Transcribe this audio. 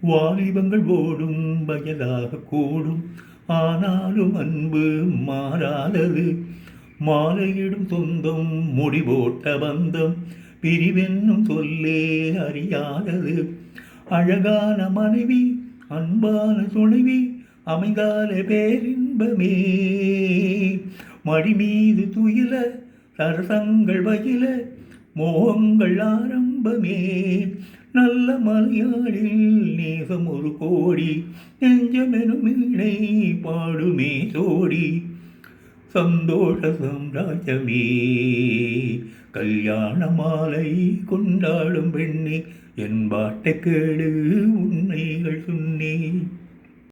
வாலிபங்கள் ஓடும் வயதாக கூடும். ஆனாலும் அன்பு மாறாதது. மாலையிடும் சொந்தம் முடிவோட்ட பந்தம். பிரிவென்னும் சொல்லே அறியாதது. அழகான மனைவி அன்பான துணைவி அமைந்தால பேரின்பமே. மடி மீது துயில சரசங்கள் வயில மோகங்கள் ஆரம்பமே. நல்ல மலையாளில் நேசம் ஒரு கோடி நெஞ்சமெனும் இணை பாடுமே தோடி சந்தோஷ சாம்ராஜ்யமே கல்யாண மாலை கொண்டாடும் பெண்ணே என் பாட்டை கேடு உன்